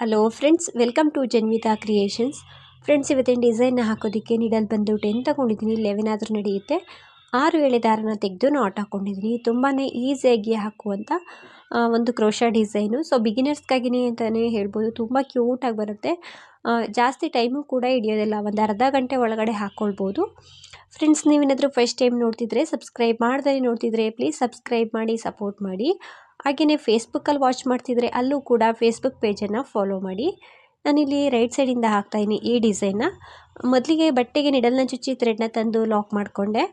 Hello friends welcome to Janvita creations friends ಇವತ್ತೇನು ಡಿಸೈನ್ನ ಹಾಕೋದಕ್ಕೆ ನೀಡಲ್ ಬಂದು ಟೆನ್ ತಗೊಂಡಿದ್ದೀನಿ ಲೆವೆನ್ ಆದರೂ ನಡೆಯುತ್ತೆ. ಆರು ಎಳೆ ದಾರನ ತೆಗೆದು ನಾಟ್ ಹಾಕ್ಕೊಂಡಿದ್ದೀನಿ ತುಂಬಾ ಈಸಿಯಾಗಿ ಹಾಕುವಂಥ ಒಂದು ಕ್ರೋಶಾ ಡಿಸೈನು ಸೊ ಬಿಗಿನರ್ಸ್ಗಾಗಿನೇ ಅಂತಲೇ ಹೇಳ್ಬೋದು. ತುಂಬ ಕ್ಯೂಟಾಗಿ ಬರುತ್ತೆ. ಜಾಸ್ತಿ ಟೈಮು ಕೂಡ ಹಿಡಿಯೋದಿಲ್ಲ. ಒಂದು ಅರ್ಧ ಗಂಟೆ ಒಳಗಡೆ ಹಾಕ್ಕೊಳ್ಬೋದು ಫ್ರೆಂಡ್ಸ್ ನೀವೇನಾದರೂ ಫಸ್ಟ್ ಟೈಮ್ ನೋಡ್ತಿದ್ರೆ ಸಬ್ಸ್ಕ್ರೈಬ್ ಮಾಡ್ದೇ ನೋಡ್ತಿದ್ರೆ ಪ್ಲೀಸ್ ಸಬ್ಸ್ಕ್ರೈಬ್ ಮಾಡಿ ಸಪೋರ್ಟ್ ಮಾಡಿ. ಹಾಗೆಯೇ ಫೇಸ್ಬುಕ್ಕಲ್ಲಿ ವಾಚ್ ಮಾಡ್ತಿದ್ರೆ ಅಲ್ಲೂ ಕೂಡ ಫೇಸ್ಬುಕ್ ಪೇಜನ್ನು ಫಾಲೋ ಮಾಡಿ. ನಾನಿಲ್ಲಿ ರೈಟ್ ಸೈಡಿಂದ ಹಾಕ್ತಾಯಿದ್ದೀನಿ ಈ ಡಿಸೈನ್ನ ಮೊದಲಿಗೆ ಬಟ್ಟೆಗೆ ನಿಡಲ್ನ ಚುಚ್ಚಿ ಥ್ರೆಡ್ನ ತಂದು ಲಾಕ್ ಮಾಡಿಕೊಂಡೆ.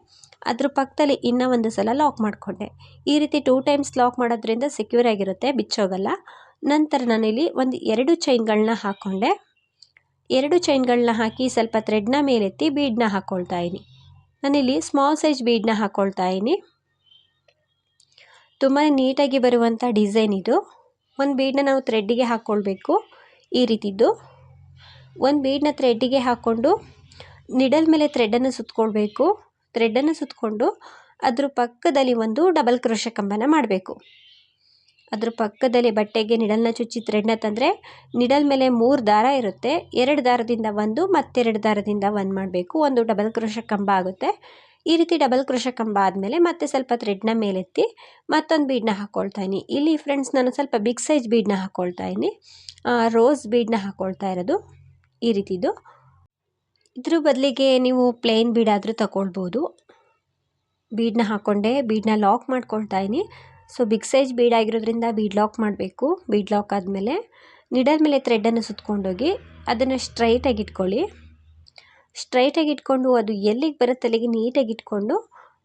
ಅದ್ರ ಪಕ್ಕದಲ್ಲಿ ಇನ್ನೂ ಒಂದು ಸಲ ಲಾಕ್ ಮಾಡಿಕೊಂಡೆ. ಈ ರೀತಿ ಟೂ ಟೈಮ್ಸ್ ಲಾಕ್ ಮಾಡೋದ್ರಿಂದ ಸೆಕ್ಯೂರ್ ಆಗಿರುತ್ತೆ, ಬಿಚ್ಚೋಗಲ್ಲ. ನಂತರ ನಾನಿಲ್ಲಿ ಒಂದು ಎರಡು ಚೈನ್ಗಳನ್ನ ಹಾಕ್ಕೊಂಡೆ. ಎರಡು ಚೈನ್ಗಳನ್ನ ಹಾಕಿ ಸ್ವಲ್ಪ ಥ್ರೆಡ್ನ ಮೇಲೆತ್ತಿ ಬೀಡನ್ನ ಹಾಕ್ಕೊಳ್ತಾ ನಾನಿಲ್ಲಿ ಸ್ಮಾಲ್ ಸೈಜ್ ಬೀಡನ್ನ ಹಾಕ್ಕೊಳ್ತಾ ಇದ್ದೀನಿ. ತುಂಬಾ ನೀಟಾಗಿ ಬರುವಂಥ ಡಿಸೈನ್ ಇದು. ಒಂದು ಬೀಡನ್ನ ನಾವು ಥ್ರೆಡ್ಡಿಗೆ ಹಾಕ್ಕೊಳ್ಬೇಕು ಈ ರೀತಿದ್ದು. ಒಂದು ಬೀಡನ್ನ ಥ್ರೆಡ್ಡಿಗೆ ಹಾಕ್ಕೊಂಡು ನಿಡಲ್ ಮೇಲೆ ಥ್ರೆಡ್ಡನ್ನು ಸುತ್ಕೊಳ್ಬೇಕು. ಥ್ರೆಡ್ಡನ್ನು ಸುತ್ತಕೊಂಡು ಅದ್ರ ಪಕ್ಕದಲ್ಲಿ ಒಂದು ಡಬಲ್ ಕ್ರೋಶ ಕಂಬನ ಮಾಡಬೇಕು. ಅದ್ರ ಪಕ್ಕದಲ್ಲಿ ಬಟ್ಟೆಗೆ ನಿಡಲ್ನ ಚುಚ್ಚಿ ಥ್ರೆಡ್ನ ತಂದರೆ ನಿಡಲ್ ಮೇಲೆ ಮೂರು ದಾರ ಇರುತ್ತೆ. ಎರಡು ದಾರದಿಂದ ಒಂದು ಮತ್ತೆರಡು ದಾರದಿಂದ ಒಂದು ಮಾಡಬೇಕು. ಒಂದು ಡಬಲ್ ಕ್ರೋಶ ಕಂಬ ಆಗುತ್ತೆ. ಈ ರೀತಿ ಡಬಲ್ ಕ್ರೋಶ ಕಂಬ ಆದಮೇಲೆ ಮತ್ತೆ ಸ್ವಲ್ಪ ಥ್ರೆಡ್ನ ಮೇಲೆತ್ತಿ ಮತ್ತೊಂದು ಬೀಡನ್ನ ಹಾಕ್ಕೊಳ್ತಾ ಇದ್ದೀನಿ ಇಲ್ಲಿ ಫ್ರೆಂಡ್ಸ್ ನಾನು ಸ್ವಲ್ಪ ಬಿಗ್ ಸೈಜ್ ಬೀಡನ್ನ ಹಾಕ್ಕೊಳ್ತಾ ಇದ್ದೀನಿ ರೋಸ್ ಬೀಡನ್ನ ಹಾಕ್ಕೊಳ್ತಾ ಇರೋದು ಈ ರೀತಿದು. ಇದ್ರ ಬದಲಿಗೆ ನೀವು ಪ್ಲೇನ್ ಬೀಡಾದರೂ ತಗೊಳ್ಬೋದು ಬೀಡನ್ನ ಹಾಕ್ಕೊಂಡೆ ಬೀಡನ್ನ ಲಾಕ್ ಮಾಡ್ಕೊಳ್ತಾ ಇದ್ದೀನಿ ಸೊ ಬಿಗ್ ಸೈಜ್ ಬೀಡ್ ಆಗಿರೋದ್ರಿಂದ ಬೀಡ್ ಲಾಕ್ ಮಾಡಬೇಕು. ಬೀಡ್ ಲಾಕ್ ಆದಮೇಲೆ ನಿಡಲ್ ಮೇಲೆ ಥ್ರೆಡ್ಡನ್ನು ಸುತ್ಕೊಂಡೋಗಿ ಅದನ್ನು ಸ್ಟ್ರೈಟಾಗಿ ಇಟ್ಕೊಳ್ಳಿ. ಸ್ಟ್ರೈಟಾಗಿ ಇಟ್ಕೊಂಡು ಅದು ಎಲ್ಲಿಗೆ ಬರುತ್ತೆ ಅಲ್ಲಿಗೆ ನೀಟಾಗಿ ಇಟ್ಕೊಂಡು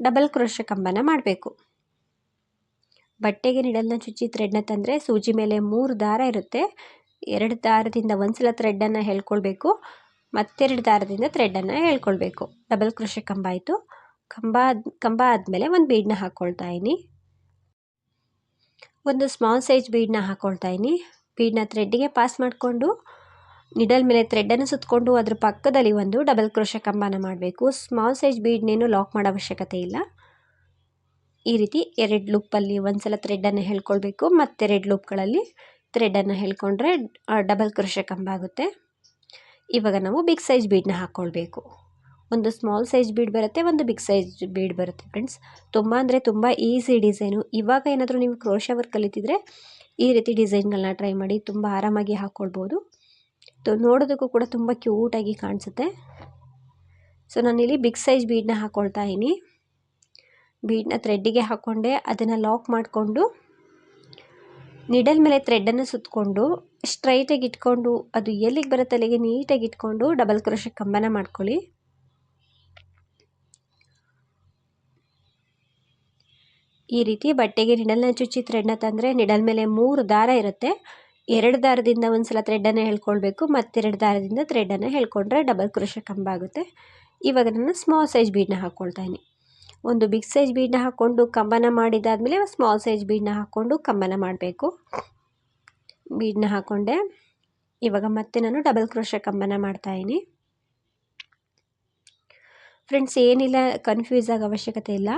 ಡಬಲ್ ಕ್ರೋಶ ಕಂಬನ ಮಾಡಬೇಕು. ಬಟ್ಟೆಗೆ ನಿಡಲ್ನ ಚುಚ್ಚಿ ಥ್ರೆಡ್ನ ತಂದರೆ ಸೂಜಿ ಮೇಲೆ ಮೂರು ದಾರ ಇರುತ್ತೆ. ಎರಡು ದಾರದಿಂದ ಒಂದು ಸಲ ಥ್ರೆಡ್ಡನ್ನು ಹೇಳ್ಕೊಳ್ಬೇಕು. ಮತ್ತೆರಡು ದಾರದಿಂದ ಥ್ರೆಡ್ಡನ್ನು ಹೇಳ್ಕೊಳ್ಬೇಕು. ಡಬಲ್ ಕ್ರೋಶ ಕಂಬ ಆಯಿತು. ಕಂಬ ಕಂಬ ಆದಮೇಲೆ ಒಂದು ಬೀಡನ್ನ ಹಾಕ್ಕೊಳ್ತಾ ಇದ್ದೀನಿ ಒಂದು ಸ್ಮಾಲ್ ಸೈಜ್ ಬೀಡನ್ನ ಹಾಕ್ಕೊಳ್ತಾ ಇದ್ದೀನಿ ಬೀಡನ್ನ ಥ್ರೆಡ್ಡಿಗೆ ಪಾಸ್ ಮಾಡಿಕೊಂಡು ನಿಡಲ್ ಮೇಲೆ ಥ್ರೆಡ್ಡನ್ನು ಸುತ್ತಕೊಂಡು ಅದ್ರ ಪಕ್ಕದಲ್ಲಿ ಒಂದು ಡಬಲ್ ಕ್ರೋಶ ಕಂಬನ ಮಾಡಬೇಕು. ಸ್ಮಾಲ್ ಸೈಜ್ ಬೀಡ್ನೇನು ಲಾಕ್ ಮಾಡೋ ಅವಶ್ಯಕತೆ ಇಲ್ಲ. ಈ ರೀತಿ ಎರಡು ಲೂಪಲ್ಲಿ ಒಂದು ಸಲ ಥ್ರೆಡ್ಡನ್ನು ಹೇಳ್ಕೊಳ್ಬೇಕು. ಮತ್ತೆರಡು ಲೂಪ್ಗಳಲ್ಲಿ ಥ್ರೆಡ್ಡನ್ನು ಹೇಳ್ಕೊಂಡ್ರೆ ಡಬಲ್ ಕ್ರೋಶ ಕಂಬ ಆಗುತ್ತೆ. ಇವಾಗ ನಾವು ಬಿಗ್ ಸೈಜ್ ಬೀಡನ್ನ ಹಾಕ್ಕೊಳ್ಬೇಕು ಒಂದು ಸ್ಮಾಲ್ ಸೈಜ್ ಬೀಡ್ ಬರುತ್ತೆ, ಒಂದು ಬಿಗ್ ಸೈಜ್ ಬೀಡ್ ಬರುತ್ತೆ ಫ್ರೆಂಡ್ಸ್ ತುಂಬ ಅಂದರೆ ತುಂಬ ಈಸಿ ಡಿಸೈನು ಇವಾಗ ಏನಾದರೂ ನೀವು ಕ್ರೋಶ ವರ್ಕ್ ಕಲಿತಿದ್ರೆ ಈ ರೀತಿ ಡಿಸೈನ್ಗಳನ್ನ ಟ್ರೈ ಮಾಡಿ ತುಂಬ ಆರಾಮಾಗಿ ಹಾಕ್ಕೊಳ್ಬೋದು ನೋಡೋದಕ್ಕೂ ಕೂಡ ತುಂಬ ಕ್ಯೂಟಾಗಿ ಕಾಣಿಸುತ್ತೆ. ಸೊ ನಾನಿಲ್ಲಿ ಬಿಗ್ ಸೈಜ್ ಬೀಡನ್ನ ಹಾಕ್ಕೊಳ್ತಾ ಇದ್ದೀನಿ. ಬೀಡನ್ನ ಥ್ರೆಡ್ಡಿಗೆ ಹಾಕ್ಕೊಂಡೆ ಅದನ್ನು ಲಾಕ್ ಮಾಡಿಕೊಂಡು ನಿಡಲ್ ಮೇಲೆ ಥ್ರೆಡ್ಡನ್ನು ಸುತ್ತಕೊಂಡು ಸ್ಟ್ರೈಟಾಗಿ ಇಟ್ಕೊಂಡು, ಅದು ಎಲ್ಲಿಗೆ ಬರುತ್ತೆ ಅಲ್ಲಿಗೆ ನೀಟಾಗಿ ಇಟ್ಕೊಂಡು ಡಬಲ್ ಕ್ರೋಶ ಕಂಬನ ಮಾಡ್ಕೊಳ್ಳಿ. ಈ ರೀತಿ ಬಟ್ಟೆಗೆ ನಿಡಲ್ನ ಚುಚ್ಚಿ ಥ್ರೆಡ್ನ ತಂದರೆ ನಿಡಲ್ ಮೇಲೆ ಮೂರು ದಾರ ಇರುತ್ತೆ. ಎರಡು ದಾರದಿಂದ ಒಂದು ಸಲ ಥ್ರೆಡ್ಡನ್ನು ಹೇಳ್ಕೊಳ್ಬೇಕು, ಮತ್ತೆರಡು ದಾರದಿಂದ ಥ್ರೆಡ್ಡನ್ನು ಹೇಳ್ಕೊಂಡ್ರೆ ಡಬಲ್ ಕ್ರೋಶ ಕಂಬ ಆಗುತ್ತೆ. ಇವಾಗ ನಾನು ಸ್ಮಾಲ್ ಸೈಜ್ ಬೀಡನ್ನ ಹಾಕ್ಕೊಳ್ತಾ ಒಂದು ಬಿಗ್ ಸೈಜ್ ಬೀಡನ್ನ ಹಾಕ್ಕೊಂಡು ಕಂಬನ ಮಾಡಿದಾದಮೇಲೆ ಸ್ಮಾಲ್ ಸೈಜ್ ಬೀಡನ್ನ ಹಾಕ್ಕೊಂಡು ಕಂಬನ ಮಾಡಬೇಕು. ಬೀಡನ್ನ ಹಾಕ್ಕೊಂಡೆ ಇವಾಗ ಮತ್ತೆ ನಾನು ಡಬಲ್ ಕ್ರೋಶ ಕಂಬನ ಮಾಡ್ತಾಯಿದ್ದೀನಿ ಫ್ರೆಂಡ್ಸ್ ಏನಿಲ್ಲ ಕನ್ಫ್ಯೂಸ್ ಆಗೋ ಅವಶ್ಯಕತೆ ಇಲ್ಲ.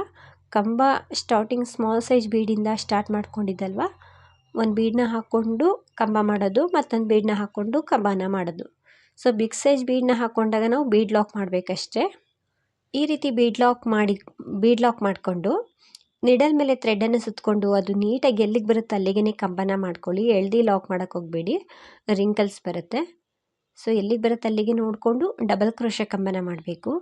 ಕಂಬ ಸ್ಟಾರ್ಟಿಂಗ್ ಸ್ಮಾಲ್ ಸೈಜ್ ಬೀಡಿಂದ ಸ್ಟಾರ್ಟ್ ಮಾಡ್ಕೊಂಡಿದ್ದಲ್ವ? ಒಂದು ಬೀಡನ್ನ ಹಾಕ್ಕೊಂಡು ಕಂಬ ಮಾಡೋದು, ಮತ್ತೊಂದು ಬೀಡನ್ನ ಹಾಕ್ಕೊಂಡು ಕಂಬನ ಮಾಡೋದು. ಸೊ ಬಿಗ್ ಸೈಜ್ ಬೀಡನ್ನ ಹಾಕ್ಕೊಂಡಾಗ ನಾವು ಬೀಡ್ ಲಾಕ್ ಮಾಡಬೇಕಷ್ಟೇ. ಈ ರೀತಿ ಬೀಡ್ ಲಾಕ್ ಮಾಡಿ, ಬೀಡ್ ಲಾಕ್ ಮಾಡಿಕೊಂಡು ನಿಡಲ್ ಮೇಲೆ ಥ್ರೆಡನ್ನು ಸುತ್ತಕೊಂಡು ಅದು ನೀಟಾಗಿ ಎಲ್ಲಿಗೆ ಬರುತ್ತೆ ಅಲ್ಲಿಗೆ ಕಂಬನ ಮಾಡ್ಕೊಳ್ಳಿ. ಎಳ್ದು ಲಾಕ್ ಮಾಡೋಕ್ಕೆ ಹೋಗಬೇಡಿ. ರಿಂಕಲ್ಸ್ ಬರುತ್ತೆ. ಸೊ ಎಲ್ಲಿಗೆ ಬರುತ್ತೆ ಅಲ್ಲಿಗೆ ನೋಡಿಕೊಂಡು ಡಬಲ್ ಕ್ರೋಶ ಕಂಬನ ಮಾಡಬೇಕು.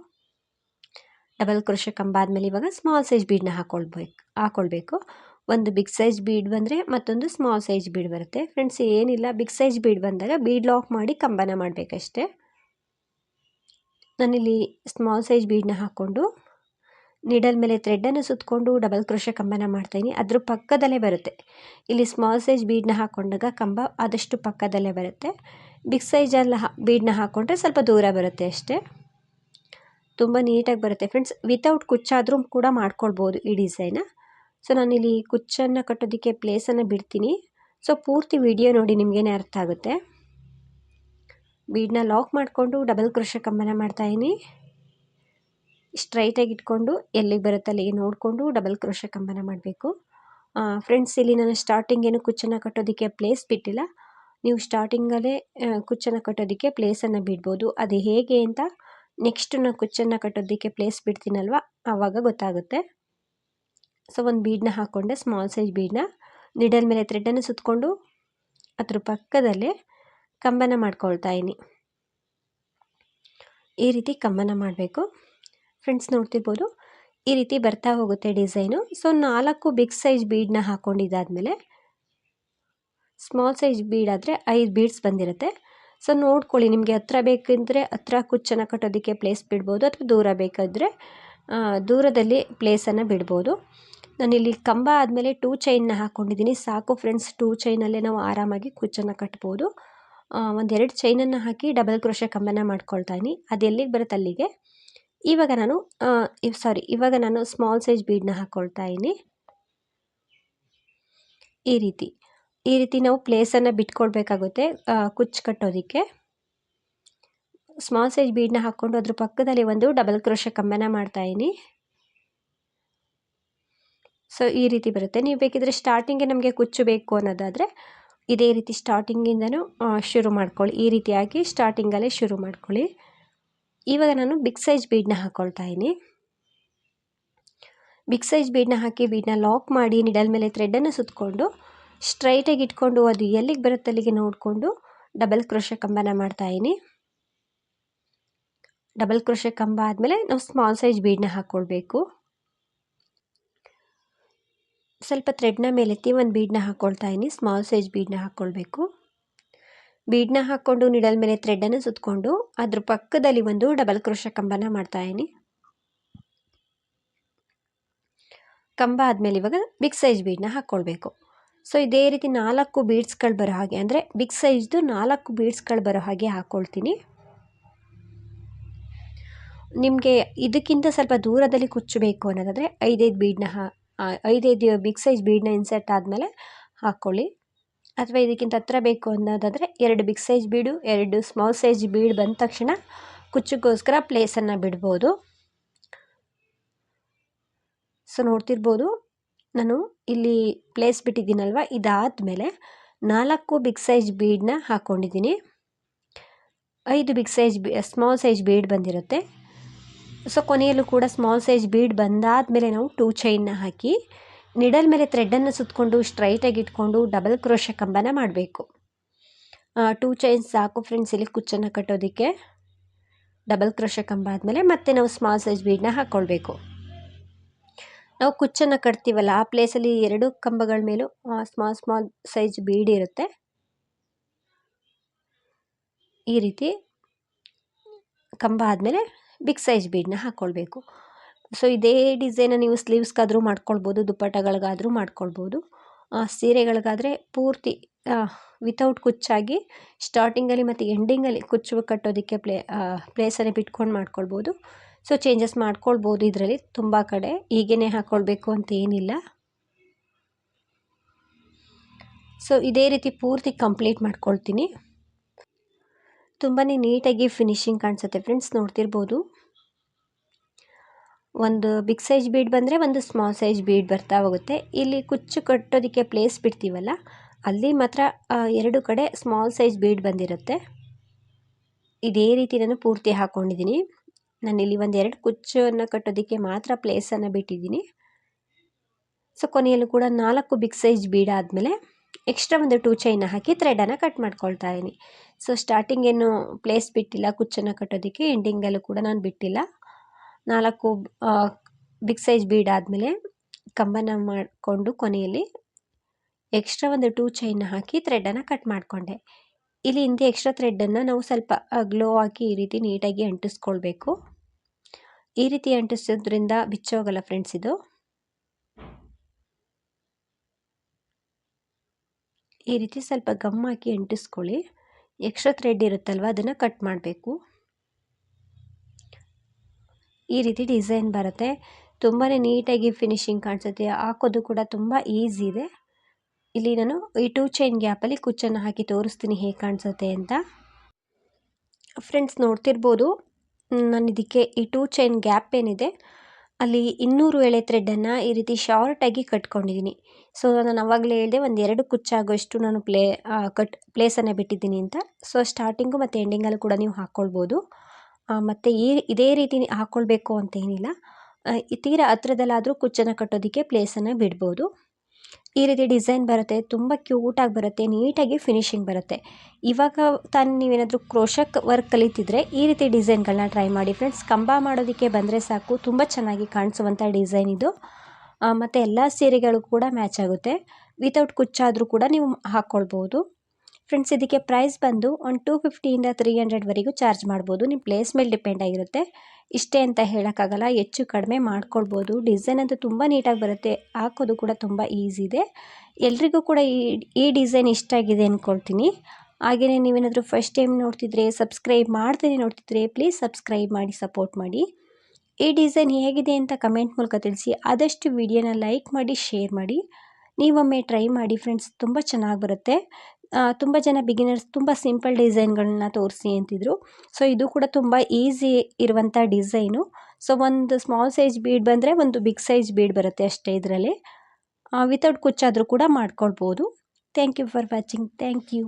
ಡಬಲ್ ಕ್ರೋಶ ಕಂಬ ಆದಮೇಲೆ ಇವಾಗ ಸ್ಮಾಲ್ ಸೈಜ್ ಬೀಡನ್ನ ಹಾಕ್ಕೊಳ್ಬೇಕು ಹಾಕ್ಕೊಳ್ಬೇಕು ಒಂದು ಬಿಗ್ ಸೈಜ್ ಬೀಡ್ ಬಂದರೆ ಮತ್ತೊಂದು ಸ್ಮಾಲ್ ಸೈಜ್ ಬೀಡ್ ಬರುತ್ತೆ. ಫ್ರೆಂಡ್ಸ್ ಏನಿಲ್ಲ ಬಿಗ್ ಸೈಜ್ ಬೀಡ್ ಬಂದಾಗ ಬೀಡ್ ಲಾಕ್ ಮಾಡಿ ಕಂಬನ ಮಾಡಬೇಕಷ್ಟೇ. ನಾನಿಲ್ಲಿ ಸ್ಮಾಲ್ ಸೈಜ್ ಬೀಡನ್ನ ಹಾಕ್ಕೊಂಡು ನೀಡಲ್ ಮೇಲೆ ಥ್ರೆಡ್ಡನ್ನು ಸುತ್ತಕೊಂಡು ಡಬಲ್ ಕ್ರೋಶ ಕಂಬನ ಮಾಡ್ತೀನಿ. ಅದ್ರ ಪಕ್ಕದಲ್ಲೇ ಬರುತ್ತೆ. ಇಲ್ಲಿ ಸ್ಮಾಲ್ ಸೈಜ್ ಬೀಡನ್ನ ಹಾಕ್ಕೊಂಡಾಗ ಕಂಬ ಆದಷ್ಟು ಪಕ್ಕದಲ್ಲೇ ಬರುತ್ತೆ. ಬಿಗ್ ಸೈಜಲ್ಲಿ ಹಾ ಬೀಡನ್ನ ಹಾಕ್ಕೊಂಡ್ರೆ ಸ್ವಲ್ಪ ದೂರ ಬರುತ್ತೆ ಅಷ್ಟೇ. ತುಂಬ ನೀಟಾಗಿ ಬರುತ್ತೆ. ಫ್ರೆಂಡ್ಸ್ ವಿತೌಟ್ ಕುಚ್ಚಾದರೂ ಕೂಡ ಮಾಡ್ಕೊಳ್ಬೋದು ಈ ಡಿಸೈನ ಸೊ ನಾನಿಲ್ಲಿ ಕುಚ್ಚನ್ನು ಕಟ್ಟೋದಕ್ಕೆ ಪ್ಲೇಸನ್ನು ಬಿಡ್ತೀನಿ. ಸೊ ಪೂರ್ತಿ ವಿಡಿಯೋ ನೋಡಿ ನಿಮಗೇನೆ ಅರ್ಥ ಆಗುತ್ತೆ. ಬೀಡನ್ನ ಲಾಕ್ ಮಾಡಿಕೊಂಡು ಡಬಲ್ ಕ್ರೋಶ ಕಂಬನ ಮಾಡ್ತಾಯಿನಿ ಸ್ಟ್ರೈಟಾಗಿ ಇಟ್ಕೊಂಡು ಎಲ್ಲಿಗೆ ಬರುತ್ತೆ ಅಲ್ಲಿಗೆ ನೋಡಿಕೊಂಡು ಡಬಲ್ ಕ್ರೋಶ ಕಂಬನ ಮಾಡಬೇಕು. ಫ್ರೆಂಡ್ಸ್, ಇಲ್ಲಿ ನಾನು ಸ್ಟಾರ್ಟಿಂಗ್ ಏನು ಕುಚ್ಚನ್ನು ಕಟ್ಟೋದಕ್ಕೆ ಪ್ಲೇಸ್ ಬಿಟ್ಟಿಲ್ಲ. ನೀವು ಸ್ಟಾರ್ಟಿಂಗಲ್ಲೇ ಕುಚ್ಚನ್ನು ಕಟ್ಟೋದಕ್ಕೆ ಪ್ಲೇಸನ್ನು ಬಿಡ್ಬೋದು. ಅದು ಹೇಗೆ ಅಂತ ನೆಕ್ಸ್ಟ್ ನಾನು ಕುಚ್ಚನ್ನು ಕಟ್ಟೋದಕ್ಕೆ ಪ್ಲೇಸ್ ಬಿಡ್ತೀನಲ್ವ? ಆವಾಗ ಗೊತ್ತಾಗುತ್ತೆ. ಸೊ ಒಂದು ಬೀಡನ್ನ ಹಾಕ್ಕೊಂಡೆ ಸ್ಮಾಲ್ ಸೈಜ್ ಬೀಡನ್ನ ನಿಡಲ್ ಮೇಲೆ ಥ್ರೆಡನ್ನು ಸುತ್ತಕೊಂಡು ಅದ್ರ ಪಕ್ಕದಲ್ಲೇ ಕಂಬನ ಮಾಡ್ಕೊಳ್ತಾ ಇದ್ದೀನಿ ಈ ರೀತಿ ಕಂಬನ ಮಾಡಬೇಕು. ಫ್ರೆಂಡ್ಸ್ ನೋಡ್ತಿರ್ಬೋದು, ಈ ರೀತಿ ಬರ್ತಾ ಹೋಗುತ್ತೆ ಡಿಸೈನು ಸೊ ನಾಲ್ಕು ಬಿಗ್ ಸೈಜ್ ಬೀಡನ್ನ ಹಾಕ್ಕೊಂಡಿದ್ದಾದಮೇಲೆ ಸ್ಮಾಲ್ ಸೈಜ್ ಬೀಡ್ ಆದರೆ ಐದು ಬೀಡ್ಸ್ ಬಂದಿರುತ್ತೆ. ಸೊ ನೋಡ್ಕೊಳ್ಳಿ, ನಿಮಗೆ ಹತ್ರ ಬೇಕಿದ್ರೆ, ಹತ್ರ ಕುಚ್ಚನ್ನು ಕಟ್ಟೋದಕ್ಕೆ ಪ್ಲೇಸ್ ಬಿಡ್ಬೋದು, ಅಥವಾ ದೂರ ಬೇಕಾದರೆ. ದೂರದಲ್ಲಿ ಪ್ಲೇಸನ್ನು ಬಿಡ್ಬೋದು. ನಾನಿಲ್ಲಿ ಕಂಬ ಆದಮೇಲೆ ಟೂ ಚೈನ್ನ ಹಾಕ್ಕೊಂಡಿದ್ದೀನಿ ಸಾಕು ಫ್ರೆಂಡ್ಸ್ ಟೂ ಚೈನಲ್ಲೇ ನಾವು ಆರಾಮಾಗಿ ಕುಚ್ಚನ್ನು ಕಟ್ಬೋದು. ಒಂದೆರಡು ಚೈನನ್ನು ಹಾಕಿ ಡಬಲ್ ಕ್ರೋಶ ಕಂಬನ ಮಾಡ್ಕೊಳ್ತಾ ಇದೀನಿ ಅದು ಎಲ್ಲಿಗೆ ಬರುತ್ತೆ ಅಲ್ಲಿಗೆ? ಇವಾಗ ನಾನು ಸಾರಿ ಇವಾಗ ನಾನು ಸ್ಮಾಲ್ ಸೈಜ್ ಬೀಡನ್ನ ಹಾಕ್ಕೊಳ್ತಾ ಇದ್ದೀನಿ. ಈ ರೀತಿ. ಈ ರೀತಿ ನಾವು ಪ್ಲೇಸನ್ನು ಬಿಟ್ಕೊಳ್ಬೇಕಾಗುತ್ತೆ ಕುಚ್ಚು ಕಟ್ಟೋದಕ್ಕೆ. ಸ್ಮಾಲ್ ಸೈಜ್ ಬೀಡನ್ನ ಹಾಕ್ಕೊಂಡು ಅದ್ರ ಪಕ್ಕದಲ್ಲಿ ಒಂದು ಡಬಲ್ ಕ್ರೋಶ ಕಂಬನ ಮಾಡ್ತಾಯಿದ್ದೀನಿ ಸೊ ಈ ರೀತಿ ಬರುತ್ತೆ. ನೀವು ಬೇಕಿದ್ರೆ ಸ್ಟಾರ್ಟಿಂಗ್ಗೆ ನಮಗೆ ಕುಚ್ಚು ಬೇಕು ಅನ್ನೋದಾದರೆ ಇದೇ ರೀತಿ ಸ್ಟಾರ್ಟಿಂಗಿಂದನೂ ಶುರು ಮಾಡ್ಕೊಳ್ಳಿ. ಈ ರೀತಿಯಾಗಿ ಸ್ಟಾರ್ಟಿಂಗಲ್ಲೇ ಶುರು ಮಾಡ್ಕೊಳ್ಳಿ. ಇವಾಗ ನಾನು ಬಿಗ್ ಸೈಜ್ ಬೀಡನ್ನ ಹಾಕ್ಕೊಳ್ತಾ ಇದ್ದೀನಿ ಬಿಗ್ ಸೈಜ್ ಬೀಡನ್ನ ಹಾಕಿ ಬೀಡನ್ನ ಲಾಕ್ ಮಾಡಿ ನಿಡಲ್ ಮೇಲೆ ಥ್ರೆಡನ್ನು ಸುತ್ತಕೊಂಡು ಸ್ಟ್ರೈಟಾಗಿ ಇಟ್ಕೊಂಡು ಅದು ಎಲ್ಲಿಗೆ ಬರುತ್ತೆ ಅಲ್ಲಿಗೆ ನೋಡಿಕೊಂಡು ಡಬಲ್ ಕ್ರೋಶ ಕಂಬನ ಮಾಡ್ತಾಯಿನಿ ಡಬಲ್ ಕ್ರೋಶೆ ಕಂಬ ಆದಮೇಲೆ ನಾವು ಸ್ಮಾಲ್ ಸೈಜ್ ಬೀಡನ್ನ ಹಾಕ್ಕೊಳ್ಬೇಕು ಸ್ವಲ್ಪ ಥ್ರೆಡ್ನ ಮೇಲೆತ್ತಿ ಒಂದು ಬೀಡನ್ನ ಹಾಕ್ಕೊಳ್ತಾ ಇದ್ದೀನಿ ಸ್ಮಾಲ್ ಸೈಜ್ ಬೀಡನ್ನ ಹಾಕ್ಕೊಳ್ಬೇಕು ಬೀಡನ್ನ ಹಾಕ್ಕೊಂಡು ನಿಡಲ್ ಮೇಲೆ ಥ್ರೆಡನ್ನು ಸುತ್ತಕೊಂಡು ಅದ್ರ ಪಕ್ಕದಲ್ಲಿ ಒಂದು ಡಬಲ್ ಕ್ರೋಶ ಕಂಬನ ಮಾಡ್ತಾಯಿನಿ ಕಂಬ ಆದಮೇಲೆ ಇವಾಗ ಬಿಗ್ ಸೈಜ್ ಬೀಡನ್ನ ಹಾಕ್ಕೊಳ್ಬೇಕು ಸೊ ಇದೇ ರೀತಿ ನಾಲ್ಕು ಬೀಡ್ಸ್ಗಳು ಬರೋ ಹಾಗೆ, ಅಂದರೆ ಬಿಗ್ ಸೈಜ್ದು ನಾಲ್ಕು ಬೀಡ್ಸ್ಗಳು ಬರೋ ಹಾಗೆ ಹಾಕ್ಕೊಳ್ತೀನಿ ನಿಮಗೆ ಇದಕ್ಕಿಂತ ಸ್ವಲ್ಪ ದೂರದಲ್ಲಿ ಕುಚ್ಚಬೇಕು ಅನ್ನೋದಾದರೆ ಐದೈದು ಬೀಡನ್ನ ಹಾ ಐದೈದು ಬಿಗ್ ಸೈಜ್ ಬೀಡನ್ನ ಇನ್ಸರ್ಟ್ ಆದಮೇಲೆ ಹಾಕ್ಕೊಳ್ಳಿ ಅಥವಾ ಇದಕ್ಕಿಂತ ಹತ್ರ ಬೇಕು ಅನ್ನೋದಾದರೆ ಎರಡು ಬಿಗ್ ಸೈಜ್ ಬೀಡು, ಎರಡು ಸ್ಮಾಲ್ ಸೈಜ್ ಬೀಡ್ ಬಂದ ತಕ್ಷಣ ಕುಚ್ಚಕ್ಕೋಸ್ಕರ ಪ್ಲೇಸನ್ನು ಬಿಡ್ಬೋದು. ಸೊ ನೋಡ್ತಿರ್ಬೋದು, ನಾನು ಇಲ್ಲಿ ಪ್ಲೇಸ್ ಬಿಟ್ಟಿದ್ದೀನಲ್ವ? ಇದಾದಮೇಲೆ ನಾಲ್ಕು ಬಿಗ್ ಸೈಜ್ ಬೀಡನ್ನ ಹಾಕ್ಕೊಂಡಿದ್ದೀನಿ ಐದು big size B small size bead ಬಂದಿರುತ್ತೆ. ಸೊ ಕೊನೆಯಲ್ಲೂ ಕೂಡ ಸ್ಮಾಲ್ ಸೈಜ್ ಬೀಡ್ ಬಂದಾದಮೇಲೆ ನಾವು ಟೂ ಚೈನ್ನ ಹಾಕಿ ನಿಡಲ್ ಮೇಲೆ ಥ್ರೆಡ್ಡನ್ನು ಸುತ್ತಕೊಂಡು ಸ್ಟ್ರೈಟಾಗಿ ಇಟ್ಕೊಂಡು ಡಬಲ್ ಕ್ರೋಶ ಕಂಬನ ಮಾಡಬೇಕು. ಟೂ ಚೈನ್ಸ್ ಸಾಕು ಫ್ರೆಂಡ್ಸ್ ಇಲ್ಲಿ ಕುಚ್ಚನ್ನು ಕಟ್ಟೋದಕ್ಕೆ. ಡಬಲ್ ಕ್ರೋಶ ಕಂಬ ಆದಮೇಲೆ ಮತ್ತೆ ನಾವು ಸ್ಮಾಲ್ ಸೈಜ್ ಬೀಡನ್ನ ಹಾಕ್ಕೊಳ್ಬೇಕು ನಾವು ಕುಚ್ಚನ್ನು ಕಟ್ತೀವಲ್ಲ, ಆ ಪ್ಲೇಸಲ್ಲಿ ಎರಡು ಕಂಬಗಳ ಮೇಲೂ ಸ್ಮಾಲ್ ಸ್ಮಾಲ್ ಸೈಜ್ ಬೀಡ್ ಇರುತ್ತೆ. ಈ ರೀತಿ ಕಂಬ ಆದಮೇಲೆ ಬಿಗ್ ಸೈಜ್ ಬೀಡ್ನ ಹಾಕ್ಕೊಳ್ಬೇಕು ಸೊ ಇದೇ ಡಿಸೈನ ನೀವು ಸ್ಲೀವ್ಸ್ಗಾದರೂ ಮಾಡ್ಕೊಳ್ಬೋದು, ದುಪ್ಪಟ್ಟಗಳಿಗಾದರೂ ಮಾಡ್ಕೊಳ್ಬೋದು. ಸೀರೆಗಳಿಗಾದರೆ ಪೂರ್ತಿ ವಿತೌಟ್ ಕುಚ್ಚಾಗಿ ಸ್ಟಾರ್ಟಿಂಗಲ್ಲಿ ಮತ್ತು ಎಂಡಿಂಗಲ್ಲಿ ಕುಚ್ಚು ಕಟ್ಟೋದಕ್ಕೆ ಪ್ಲೇ ಪ್ಲೇಸನ್ನೇ ಬಿಟ್ಕೊಂಡು ಮಾಡ್ಕೊಳ್ಬೋದು. ಸೊ ಚೇಂಜಸ್ ಮಾಡ್ಕೊಳ್ಬೋದು ಇದರಲ್ಲಿ ತುಂಬ ಕಡೆ. ಹೀಗೇ ಹಾಕ್ಕೊಳ್ಬೇಕು ಅಂತ ಏನಿಲ್ಲ. ಸೊ ಇದೇ ರೀತಿ ಪೂರ್ತಿ ಕಂಪ್ಲೀಟ್ ಮಾಡ್ಕೊಳ್ತೀನಿ. ತುಂಬಾ ನೀಟಾಗಿ ಫಿನಿಶಿಂಗ್ ಕಾಣಿಸುತ್ತೆ ಫ್ರೆಂಡ್ಸ್ ನೋಡ್ತಿರ್ಬೋದು. ಒಂದು ಬಿಗ್ ಸೈಜ್ ಬೀಡ್ ಬಂದರೆ ಒಂದು ಸ್ಮಾಲ್ ಸೈಜ್ ಬೀಡ್ ಬರ್ತಾ ಹೋಗುತ್ತೆ. ಇಲ್ಲಿ ಕುಚ್ಚು ಕಟ್ಟೋದಕ್ಕೆ ಪ್ಲೇಸ್ ಬಿಡ್ತೀವಲ್ಲ, ಅಲ್ಲಿ ಮಾತ್ರ ಎರಡು ಕಡೆ ಸ್ಮಾಲ್ ಸೈಜ್ ಬೀಡ್ ಬಂದಿರುತ್ತೆ. ಇದೇ ರೀತಿ ನಾನು ಪೂರ್ತಿ ಹಾಕ್ಕೊಂಡಿದ್ದೀನಿ ನಾನಿಲ್ಲಿ ಒಂದೆರಡು ಕುಚ್ಚನ್ನು ಕಟ್ಟೋದಕ್ಕೆ ಮಾತ್ರ ಪ್ಲೇಸನ್ನು ಬಿಟ್ಟಿದ್ದೀನಿ. ಸೊ ಕೊನೆಯಲ್ಲೂ ಕೂಡ ನಾಲ್ಕು ಬಿಗ್ ಸೈಜ್ ಬೀಡಾದಮೇಲೆ ಎಕ್ಸ್ಟ್ರಾ ಒಂದು ಟೂ ಚೈನ ಹಾಕಿ ಥ್ರೆಡನ್ನು ಕಟ್ ಮಾಡ್ಕೊಳ್ತಾ ಇದ್ದೀನಿ. ಸೊ ಸ್ಟಾರ್ಟಿಂಗ್ ಏನು ಪ್ಲೇಸ್ ಬಿಟ್ಟಿಲ್ಲ, ಕುಚ್ಚನ್ನು ಕಟ್ಟೋದಕ್ಕೆ ಎಂಡಿಂಗಲ್ಲೂ ಕೂಡ ನಾನು ಬಿಟ್ಟಿಲ್ಲ. ನಾಲ್ಕು ಬಿಗ್ ಸೈಜ್ ಬೀಡ್ ಆದಮೇಲೆ ಕಂಬನ ಮಾಡಿಕೊಂಡು ಕೊನೆಯಲ್ಲಿ ಎಕ್ಸ್ಟ್ರಾ ಒಂದು ಟೂ ಚೈನ ಹಾಕಿ ಥ್ರೆಡನ್ನು ಕಟ್ ಮಾಡಿಕೊಂಡೆ. ಇಲ್ಲಿ ಹಿಂದೆ ಎಕ್ಸ್ಟ್ರಾ ಥ್ರೆಡ್ಡನ್ನು ನಾವು ಸ್ವಲ್ಪ ಗ್ಲೋ ಹಾಕಿ ಈ ರೀತಿ ನೀಟಾಗಿ ಅಂಟಿಸ್ಕೊಳ್ಬೇಕು. ಈ ರೀತಿ ಅಂಟಿಸೋದ್ರಿಂದ ಬಿಚ್ಚೋಗಲ್ಲ ಫ್ರೆಂಡ್ಸ್ ಇದು. ಈ ರೀತಿ ಸ್ವಲ್ಪ ಗಮ್ ಹಾಕಿ ಅಂಟಿಸ್ಕೊಳ್ಳಿ. ಎಕ್ಸ್ಟ್ರಾ ಥ್ರೆಡ್ ಇರುತ್ತಲ್ವ? ಅದನ್ನು ಕಟ್ ಮಾಡಬೇಕು. ಈ ರೀತಿ ಡಿಸೈನ್ ಬರುತ್ತೆ. ತುಂಬಾ ನೀಟಾಗಿ ಫಿನಿಶಿಂಗ್ ಕಾಣಿಸುತ್ತೆ. ಹಾಕೋದು ಕೂಡ ತುಂಬ ಈಸಿ ಇದೆ. ಇಲ್ಲಿ ನಾನು ಈ ಟೂ ಚೈನ್ ಗ್ಯಾಪಲ್ಲಿ ಕುಚ್ಚನ್ನು ಹಾಕಿ ತೋರಿಸ್ತೀನಿ ಹೇಗೆ ಕಾಣಿಸುತ್ತೆ ಅಂತ. ಫ್ರೆಂಡ್ಸ್ ನೋಡ್ತಿರ್ಬೋದು. ನಾನು ಇದಕ್ಕೆ ಈ ಟೂ ಚೈನ್ ಗ್ಯಾಪ್ ಏನಿದೆ ಅಲ್ಲಿ ಇನ್ನೂರು ಎಳೆ ಥ್ರೆಡ್ಡನ್ನು ಈ ರೀತಿ ಶಾರ್ಟಾಗಿ ಕಟ್ಕೊಂಡಿದ್ದೀನಿ ಸೊ ನಾನು ಅವಾಗಲೇ ಹೇಳಿದೆ ಒಂದು ಎರಡು ಕುಚ್ಚಾಗೋಷ್ಟು ನಾನು ಪ್ಲೇ ಕಟ್ ಪ್ಲೇಸನ್ನು ಬಿಟ್ಟಿದ್ದೀನಿ ಅಂತ. ಸೊ ಸ್ಟಾರ್ಟಿಂಗು ಮತ್ತು ಎಂಡಿಂಗಲ್ಲಿ ಕೂಡ ನೀವು ಹಾಕ್ಕೊಳ್ಬೋದು ಮತ್ತು ಈ, ಇದೇ ರೀತಿ ಹಾಕ್ಕೊಳ್ಬೇಕು ಅಂತೇನಿಲ್ಲ ತೀರ ಹತ್ರದಲ್ಲಾದರೂ ಕುಚ್ಚನ್ನು ಕಟ್ಟೋದಕ್ಕೆ ಪ್ಲೇಸನ್ನು ಬಿಡ್ಬೋದು. ಈ ರೀತಿ ಡಿಸೈನ್ ಬರುತ್ತೆ, ತುಂಬ ಕ್ಯೂಟಾಗಿ ಬರುತ್ತೆ, ನೀಟಾಗಿ ಫಿನಿಶಿಂಗ್ ಬರುತ್ತೆ. ಇವಾಗ ತಾನು ನೀವೇನಾದರೂ ಕ್ರೋಶಕ್ ವರ್ಕ್ ಕಲಿತಿದ್ರೆ ಈ ರೀತಿ ಡಿಸೈನ್ಗಳನ್ನ ಟ್ರೈ ಮಾಡಿ. ಫ್ರೆಂಡ್ಸ್, ಕಂಬ ಮಾಡೋದಕ್ಕೆ ಬಂದರೆ ಸಾಕು, ತುಂಬ ಚೆನ್ನಾಗಿ ಕಾಣಿಸುವಂಥ ಡಿಸೈನ್ ಇದು. ಮತ್ತು ಎಲ್ಲ ಸೀರೆಗಳು ಕೂಡ ಮ್ಯಾಚ್ ಆಗುತ್ತೆ. ವಿತೌಟ್ ಕುಚ್ಚಾದರೂ ಕೂಡ ನೀವು ಹಾಕ್ಕೊಳ್ಬೋದು ಫ್ರೆಂಡ್ಸ್, ಇದಕ್ಕೆ ಪ್ರೈಸ್ ಬಂದು ಒಂದು ಟೂ ಫಿಫ್ಟಿಯಿಂದ ತ್ರೀ ಹಂಡ್ರೆಡ್ವರೆಗೂ ಚಾರ್ಜ್ ಮಾಡ್ಬೋದು. ನಿಮ್ಮ ಪ್ಲೇಸ್ ಮೇಲೆ ಡಿಪೆಂಡ್ ಆಗಿರುತ್ತೆ. ಇಷ್ಟೇ ಅಂತ ಹೇಳೋಕ್ಕಾಗಲ್ಲ, ಹೆಚ್ಚು ಕಡಿಮೆ ಮಾಡ್ಕೊಳ್ಬೋದು. ಡಿಸೈನ್ ಅಂತೂ ತುಂಬ ನೀಟಾಗಿ ಬರುತ್ತೆ. ಹಾಕೋದು ಕೂಡ ತುಂಬ ಈಸಿ ಇದೆ. ಎಲ್ರಿಗೂ ಕೂಡ ಈ ಈ ಡಿಸೈನ್ ಇಷ್ಟ ಆಗಿದೆ ಅಂದ್ಕೊಳ್ತೀನಿ ಹಾಗೆಯೇ ನೀವೇನಾದರೂ ಫಸ್ಟ್ ಟೈಮ್ ನೋಡ್ತಿದ್ರೆ ಸಬ್ಸ್ಕ್ರೈಬ್ ಮಾಡ್ತೀನಿ ನೋಡ್ತಿದ್ರೆ ಪ್ಲೀಸ್ ಸಬ್ಸ್ಕ್ರೈಬ್ ಮಾಡಿ ಸಪೋರ್ಟ್ ಮಾಡಿ. ಈ ಡಿಸೈನ್ ಹೇಗಿದೆ ಅಂತ ಕಮೆಂಟ್ ಮೂಲಕ ತಿಳಿಸಿ. ಆದಷ್ಟು ವಿಡಿಯೋನ ಲೈಕ್ ಮಾಡಿ ಶೇರ್ ಮಾಡಿ. ನೀವೊಮ್ಮೆ ಟ್ರೈ ಮಾಡಿ ಫ್ರೆಂಡ್ಸ್ ತುಂಬ ಚೆನ್ನಾಗಿ ಬರುತ್ತೆ. ತುಂಬ ಜನ ಬಿಗಿನರ್ಸ್ ತುಂಬ ಸಿಂಪಲ್ ಡಿಸೈನ್ಗಳನ್ನ ತೋರಿಸಿ ಅಂತಿದ್ರು. ಸೊ ಇದು ಕೂಡ ತುಂಬ ಈಸಿ ಇರುವಂಥ ಡಿಸೈನು ಸೊ ಒಂದು ಸ್ಮಾಲ್ ಸೈಜ್ ಬೀಡ್ ಬಂದರೆ ಒಂದು ಬಿಗ್ ಸೈಜ್ ಬೀಡ್ ಬರುತ್ತೆ ಅಷ್ಟೇ ಇದರಲ್ಲಿ. ವಿತೌಟ್ ಕುಚ್ಚಾದರೂ ಕೂಡ ಮಾಡ್ಕೊಳ್ಬೋದು. Thank you for watching thank you